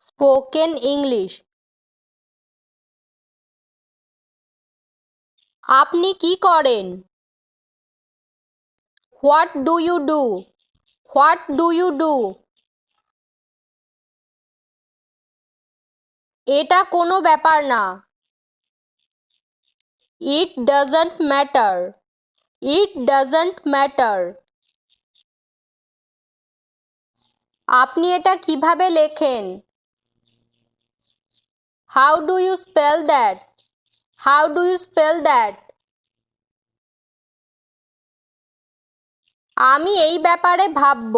Spoken English. আপনি কি করেন? What do you do? What do you do? এটা কোনো ব্যাপার না। It doesn't matter. It doesn't matter. আপনি এটা কীভাবে লেখেন? How do you spell that how do you spell that আমি এই ব্যাপারে ভাবব।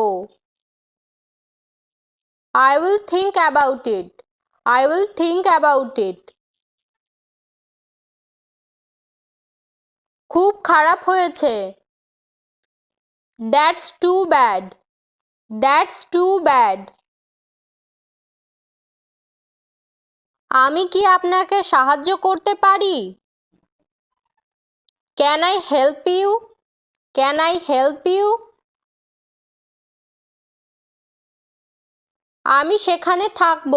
I will think about it I will think about it খুব খারাপ হয়েছে। That's too bad that's too bad আমি কি আপনাকে সাহায্য করতে পারি? Can I help you can I help you আমি সেখানে থাকব।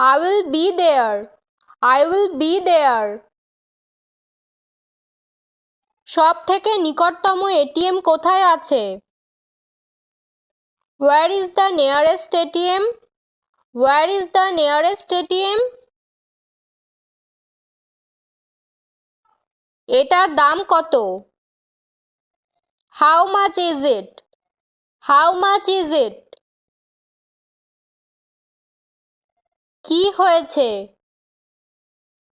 I will be there I will be there সব থেকে নিকটতম এটিএম কোথায় আছে? Where is the nearest ATM where is the nearest ATM এটার দাম কত? How much is it how much is it কি হয়েছে?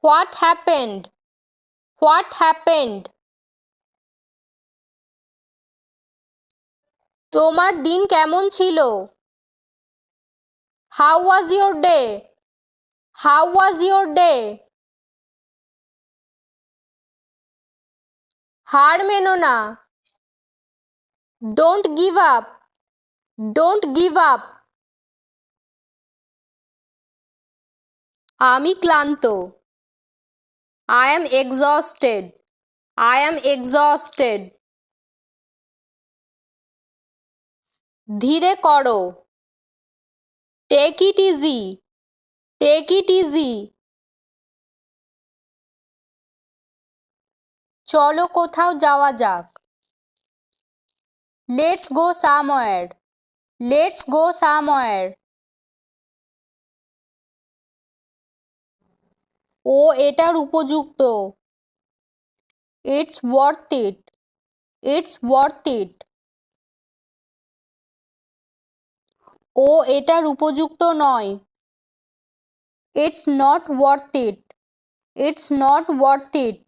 হোয়াট হ্যাপেন্ড হোয়াট হ্যাপেন্ড তোমার দিন কেমন ছিল? How was your day how was your day হার মেনো না don't give up don't give up আমি ক্লান্ত I am exhausted I am exhausted ধীরে করো take it easy take it easy চলো কোথাও যাওয়া যাক। Let's go somewhere let's go somewhere ও এটার উপযুক্ত। It's worth it it's worth it ও এটার উপযুক্ত নয়। It's not worth it it's not worth it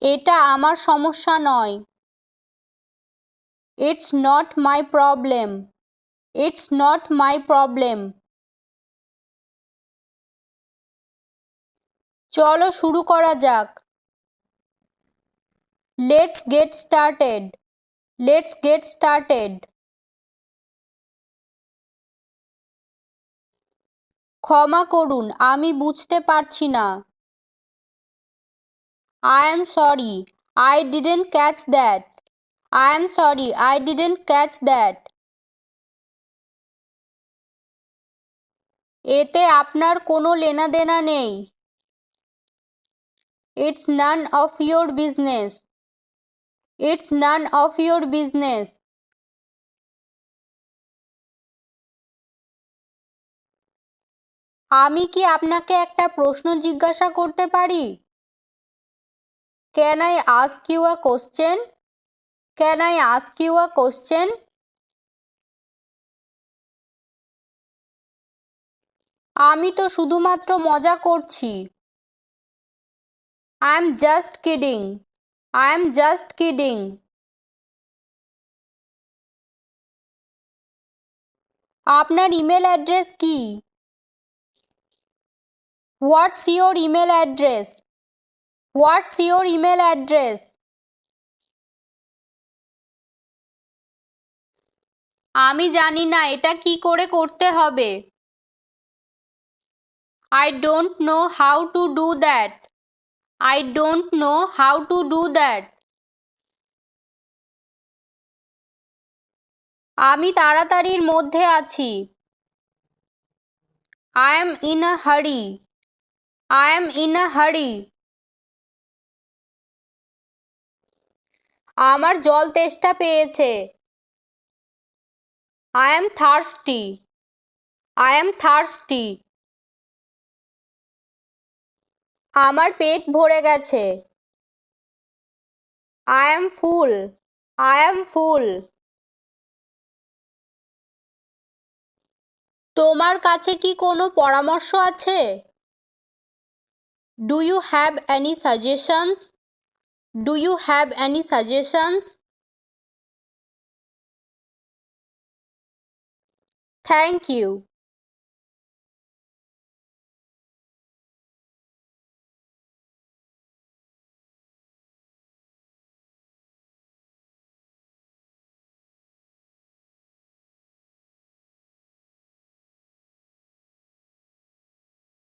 এটা আমার সমস্যা নয়। It's not my problem it's not my problem চলো শুরু করা যাক। Let's get started let's get started ক্ষমা করুন, আমি বুঝতে পারছি না। I am sorry I didn't catch that I am sorry I didn't catch that এতে আপনার কোনো লেনাদেনা নেই। It's none of your business it's none of your business আমি কি আপনাকে একটা প্রশ্ন জিজ্ঞাসা করতে পারি? Can I ask you a question can I ask you a question আমি তো শুধুমাত্র মজা করছি। I am just kidding I am just kidding আপনার ইমেল অ্যাড্রেস কি? What's your email address what's your email address আমি জানি না, এটা কি করে করতে হবে? I don't know how to do that I don't know how to do that আমি তাড়াতাড়ির মধ্যে আছি। I am in a hurry I am in a hurry আমার জল তেষ্টা পেয়েছে। I am thirsty I am thirsty আমার পেট ভরে গেছে। I am full I am full তোমার কাছে কি কোনো পরামর্শ আছে? Do you have any suggestions do you have any suggestions thank you